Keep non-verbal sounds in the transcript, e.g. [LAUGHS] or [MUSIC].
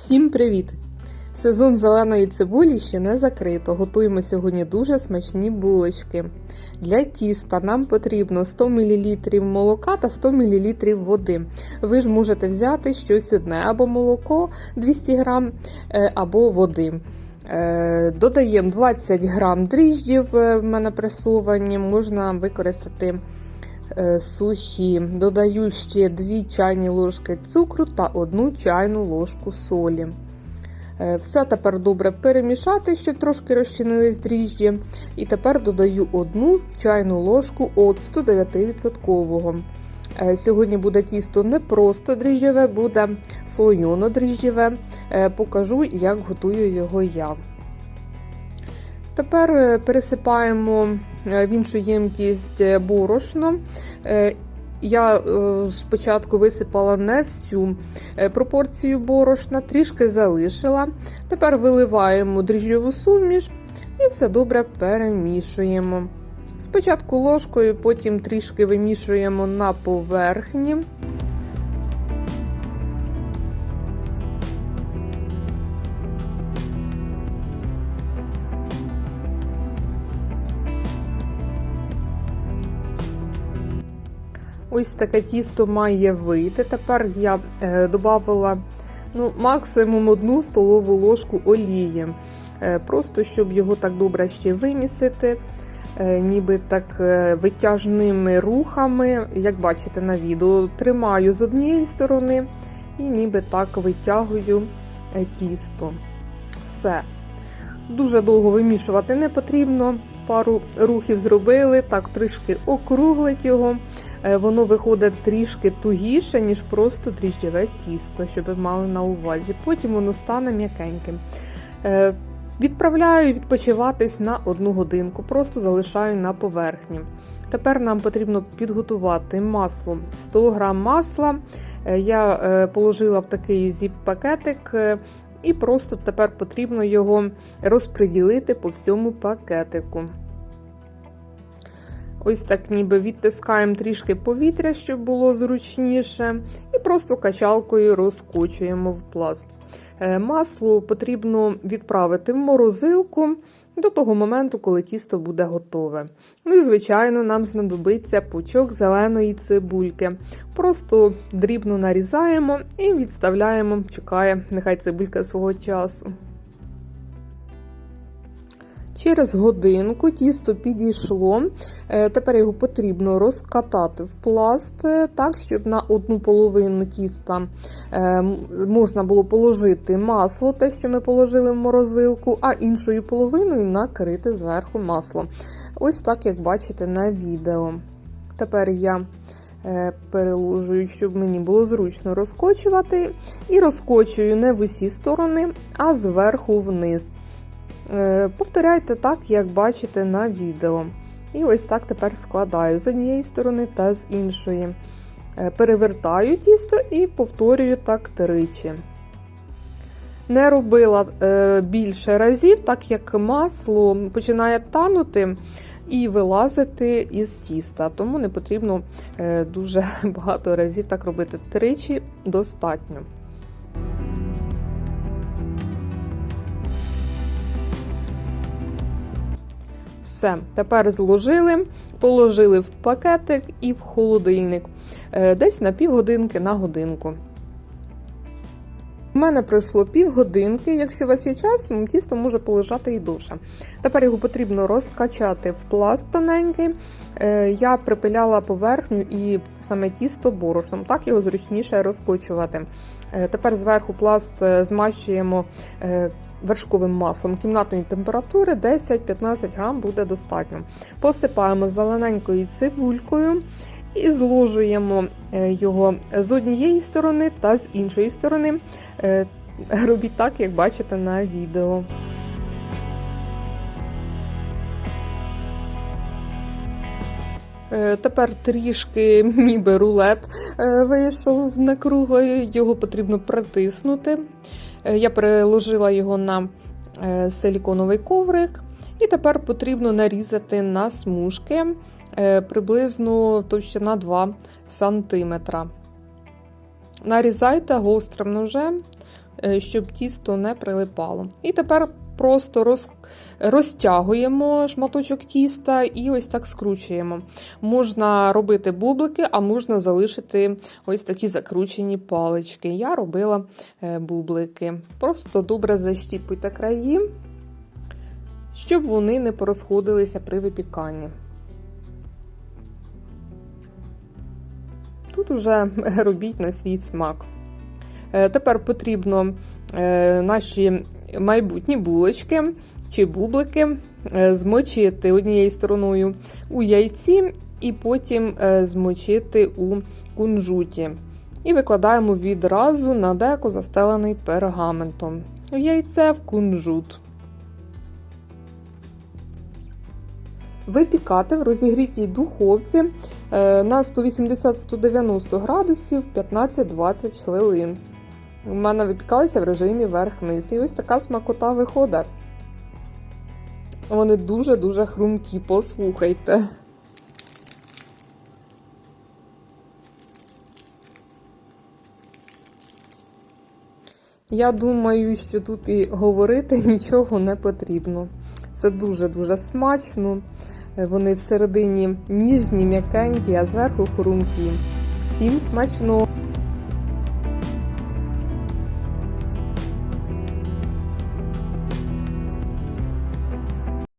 Всім привіт! Сезон зеленої цибулі ще не закрито. Готуємо сьогодні дуже смачні булочки. Для тіста нам потрібно 100 мл молока та 100 мл води. Ви ж можете взяти щось одне або молоко 200 г, або води. Е, Додаємо 20 г дріжджів е, в мене пресовані, можна використати е, сухі. Додаю ще 2 чайні ложки цукру та 1 чайну ложку солі. Е, Все тепер добре перемішати, щоб трошки розчинились дріжджі. І тепер додаю 1 чайну ложку оцту 9%. Е, Сьогодні буде тісто не просто дріжджеве, буде слойоно дріжджеве. Покажу, як готую його я. Тепер пересипаємо в іншу ємкість е, борошно. Е, Я е, спочатку висипала не всю е, пропорцію борошна, трішки залишила. Тепер виливаємо дріжджову суміш і все добре перемішуємо. Спочатку ложкою, потім трішки вимішуємо на поверхні. Ось таке тісто має вийти. Тепер я е, додавала ну, максимум одну столову ложку олії. Е, просто щоб його так добре ще вимісити, е, ніби так витяжними рухами, як бачите на відео, тримаю з однієї сторони і ніби так витягую тісто. Все. Дуже довго вимішувати не потрібно. Пару рухів зробили, так трішки округлить його. Е, Воно виходить трішки тугіше, ніж просто дріжджеве тісто, щоб ви мали на увазі. Потім воно стане м'якеньким. Е, Відправляю відпочиватись на одну годинку, просто залишаю на поверхні. Тепер нам потрібно підготувати масло. 100 г масла е, я положила в такий зіп-пакетик. і просто тепер потрібно його розподілити по всьому пакетику. Ось так ніби відтискаємо трішки повітря, щоб було зручніше, і просто качалкою розкочуємо в пласт. Е, Масло потрібно відправити в морозилку до того моменту, коли тісто буде готове. Ну і, звичайно, нам знадобиться пучок зеленої цибульки. Просто дрібно нарізаємо і відставляємо, чекає, нехай цибулька свого часу. Через годинку тісто підійшло. Е, Тепер його потрібно розкатати в пласт, е, так, щоб на одну половину тіста е, можна було положити масло, те, що ми положили в морозилку, а іншою половиною накрити зверху масло. Ось так, як бачите на відео. Тепер я переложую, щоб мені було зручно розкочувати. І розкочую не в усі сторони, а зверху вниз. Е, Повторяйте так, як бачите на відео. І ось так тепер складаю з однієї сторони та з іншої. Е, Перевертаю тісто і повторюю так тричі. Не робила е, більше разів, так як масло починає танути і вилазити із тіста. Тому не потрібно дуже [LAUGHS] багато разів так робити. Тричі достатньо. Все, тепер зложили, положили в пакетик і в холодильник. Е, Десь на півгодинки на годинку. У мене пройшло півгодинки. Якщо у вас є час, тісто може полежати і довше. Тепер його потрібно розкачати в пласт тоненький. Е, Я припиляла поверхню і саме тісто борошном, так його зручніше розкочувати. Е, Тепер зверху пласт змащуємо вершковим маслом кімнатної температури 10-15 грам буде достатньо. Посипаємо зелененькою цибулькою і зложуємо е, його з однієї сторони та з іншої сторони. Е, Робіть так, як бачите на відео. Е, Тепер трішки ніби рулет вийшов некруглий, його потрібно притиснути. Е, Я переложила його на е, силіконовий коврик, і тепер потрібно нарізати на смужки е, приблизно товщина 2 см. Нарізайте гострим ножем щоб тісто не прилипало. І тепер просто роз, розтягуємо шматочок тіста і ось так скручуємо. Можна робити бублики, а можна залишити ось такі закручені палички. Я робила е, бублики. Просто добре защіпуйте краї, щоб вони не порозходилися при випіканні. Тут уже [LAUGHS] робіть на свій смак. Е, Тепер потрібно е, наші майбутні булочки чи бублики е, змочити однією стороною у яйці і потім змочити у кунжуті. І викладаємо відразу на деко застелений пергаментом. В яйце в кунжут. Випікати в розігрітій духовці на 180-190 градусів 15-20 хвилин. У мене випікалися в режимі верх-низ. І ось така смакота виходить. Вони дуже-дуже хрумкі, послухайте. Я думаю, що тут і говорити [LAUGHS] нічого не потрібно. Це дуже-дуже смачно. Вони всередині ніжні, м'якенькі, а зверху хрумкі. Всім смачного!